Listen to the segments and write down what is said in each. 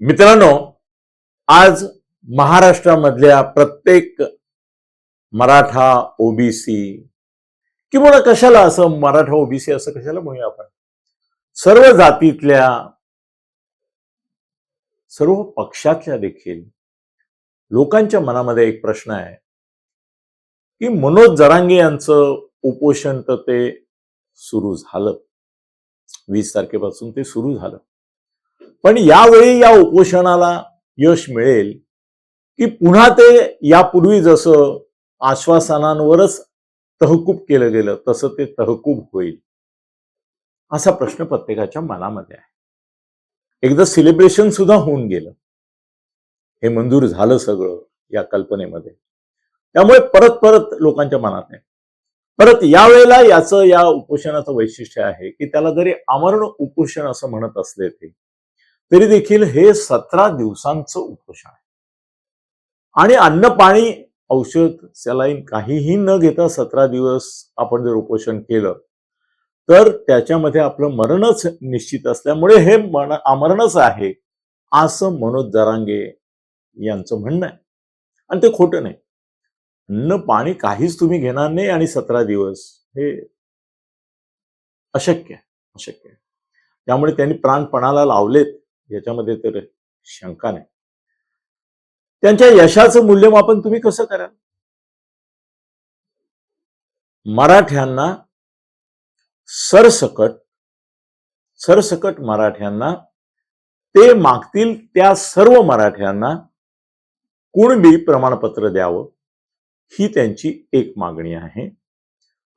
मित्रांनो आज महाराष्ट्रामधल्या प्रत्येक मराठा ओबीसी किंवा कशाला असं मराठा ओबीसी असं कशाला म्हणूया आपण? सर्व जातीतल्या सर्व पक्षातल्या देखील लोकांच्या मनामध्ये एक प्रश्न आहे की मनोज जरांगे यांचं उपोषण तर ते सुरू झालं. वीस तारखेपासून ते सुरू झालं. पण यावेळी या उपोषणाला यश मिळेल की पुन्हा ते यापूर्वी जसं आश्वासनांवरच तहकूब केलं गेलं तसं ते तहकूब होईल. असा प्रश्न प्रत्येकाच्या मनामध्ये आहे. एकदा सेलिब्रेशन सुद्धा होऊन गेलं. हे मंजूर झालं सगळं या कल्पनेमध्ये. त्यामुळे परत परत लोकांच्या मनात आहे. परत यावेळेला याचं या उपोषणाचं वैशिष्ट्य आहे की त्याला जरी आमरण उपोषण असं म्हणत असले ते तरी देखील हे सतरा दिवसांचं उपोषण आहे. आणि अन्न पाणी औषध सलाईन काहीही न घेता सतरा दिवस आपण जर उपोषण केलं तर त्याच्यामध्ये आपलं मरणच निश्चित असल्यामुळे हे मन आमरणच आहे असं मनोज जरांगे यांचं म्हणणं आहे. आणि ते खोटं नाही. अन्न पाणी काहीच तुम्ही घेणार नाही आणि सतरा दिवस हे अशक्य आहे अशक्य त्यामुळे त्यांनी प्राणपणाला लावलेत. याच्यामध्ये तर शंका नाही. त्यांच्या यशाचं मूल्यमापन तुम्ही कसं कराल? मराठ्यांना सरसकट सरसकट मराठ्यांना ते मागतील त्या सर्व मराठ्यांना कुणबी प्रमाणपत्र द्यावं ही त्यांची एक मागणी आहे.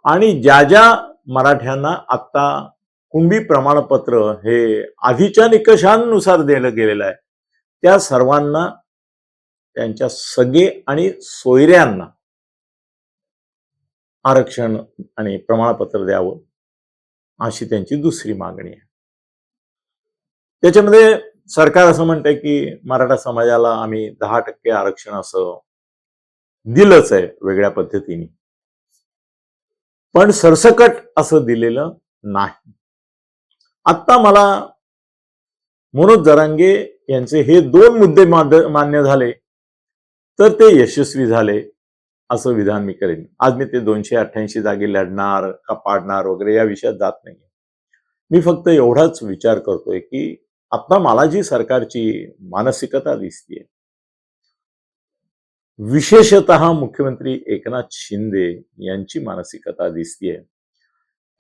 आणि ज्या ज्या मराठ्यांना आता कुणबी प्रमाणपत्र हे आधीच्या निकषांनुसार दिलं गेलेलं आहे. त्या सर्वांना त्यांच्या सगळे आणि सोयऱ्यांना आरक्षण आणि प्रमाणपत्र द्यावं अशी त्यांची दुसरी मागणी आहे. त्याच्यामध्ये सरकार असं म्हणतंय की मराठा समाजाला आम्ही दहा टक्के आरक्षण असं दिलंच आहे वेगळ्या पद्धतीने. पण सरसकट असं दिलेलं नाही. आत्ता मला मनोज जरांगे यांचे हे दोन मुद्दे माद- मान्य झाले तर ते यशस्वी झाले असं विधान मी करेन. आज मी ते दोनशे अठ्ठ्याऐंशी जागी लढणार का पाडणार वगैरे या विषयात जात नाही मी फक्त एवढाच विचार करतोय की आता मला जी सरकारची मानसिकता दिसतीये विशेषत मुख्यमंत्री एकनाथ शिंदे यांची मानसिकता दिसतीये.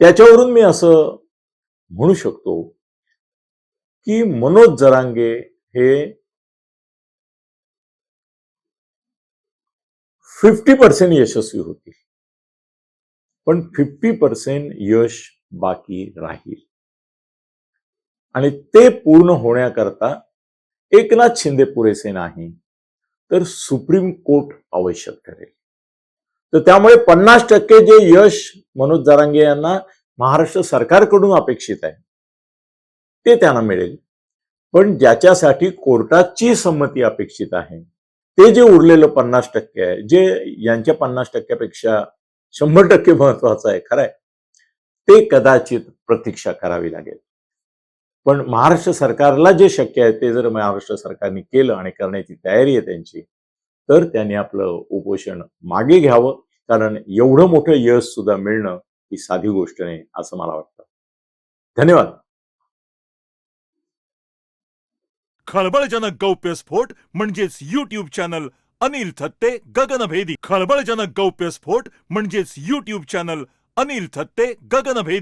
त्याच्यावरून मी असं म्हणू शकतो की मनोज जरांगे हे फिफ्टी पर्सेंट यशस्वी होतील. पण फिफ्टी पर्सेंट यश बाकी राहील. आणि ते पूर्ण होण्याकरता एकनाथ शिंदे पुरेसे नाही तर सुप्रीम कोर्ट आवश्यक ठरेल तर त्यामुळे पन्नास टक्के जे यश मनोज जरांगे यांना महाराष्ट्र सरकारकडून अपेक्षित आहे. ते त्यांना मिळेल. पण ज्याच्यासाठी कोर्टाची संमती अपेक्षित आहे ते जे उरलेलं पन्नास टक्के आहे जे यांच्या पन्नास टक्क्यापेक्षा शंभर टक्के महत्वाचं आहे खरंय ते कदाचित प्रतीक्षा करावी लागेल. पण महाराष्ट्र सरकारला जे शक्य आहे ते जर महाराष्ट्र सरकारने केलं आणि करण्याची तयारी आहे त्यांची तर त्यांनी आपलं उपोषण मागे घ्यावं कारण एवढं मोठं यश सुद्धा मिळणं ही साधी गोष्ट नाही असं मला वाटतं. धन्यवाद. खळबळजनक गौप्यस्फोट म्हणजेच युट्यूब चॅनल अनिल थत्ते गगनभेदी. खळबळजनक गौप्यस्फोट म्हणजेच युट्यूब चॅनल अनिल थत्ते गगनभेदी.